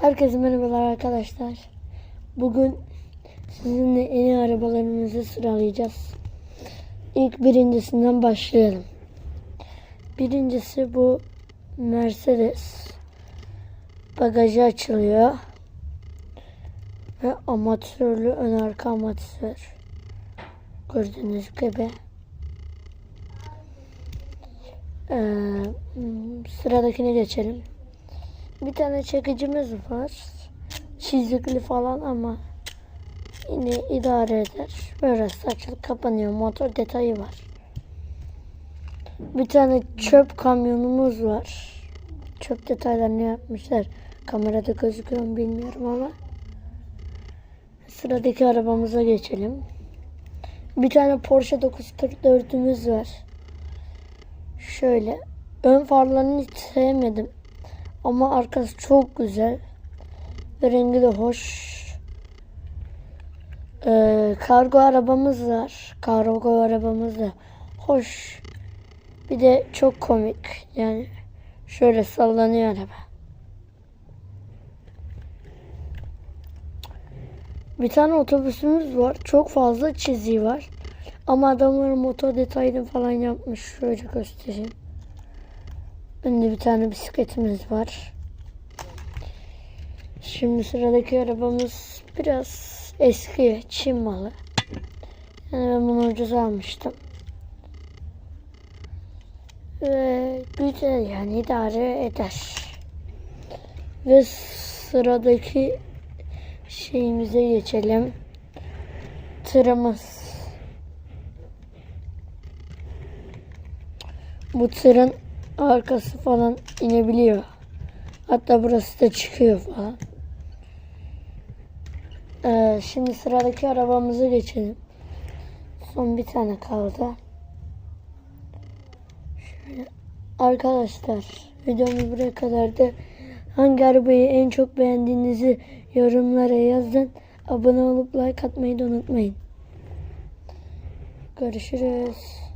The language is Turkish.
Herkese merhabalar arkadaşlar. Bugün sizinle yeni arabalarımızı sıralayacağız. İlk birincisinden başlayalım. Birincisi bu Mercedes. Bagajı açılıyor. Ve amatörlü ön arka amatör. Gördüğünüz gibi. Ee, sıradakine geçelim. Bir tane çekicimiz var. Çizikli falan ama yine idare eder. Böyle açılıp kapanıyor. Motor detayı var. Bir tane çöp kamyonumuz var. Çöp detaylarını yapmışlar. Kamerada gözüküyor mu bilmiyorum ama. Sıradaki arabamıza geçelim. Bir tane Porsche 944'ümüz var. Şöyle. Ön farlarını hiç sevmedim. Ama arkası çok güzel. Ve rengi de hoş. Ee, kargo arabamız var. Kargo arabamız da hoş. Bir de çok komik. Yani şöyle sallanıyor araba. Bir tane otobüsümüz var. Çok fazla çiziği var. Ama adamların motor detayını falan yapmış. Şöyle göstereyim. Önde bir tane bisikletimiz var. Şimdi sıradaki arabamız biraz eski Çin malı. Yani ben bunu ucuz almıştım. Ve güzel yani idare eder. Ve sıradaki şeyimize geçelim. Tırımız. Bu tırın arkası falan inebiliyor. Hatta burası da çıkıyor falan. Ee, şimdi sıradaki arabamıza geçelim. Son bir tane kaldı. Şöyle. Arkadaşlar videomuz buraya kadardı. Hangi arabayı en çok beğendiğinizi yorumlara yazın. Abone olup like atmayı da unutmayın. Görüşürüz.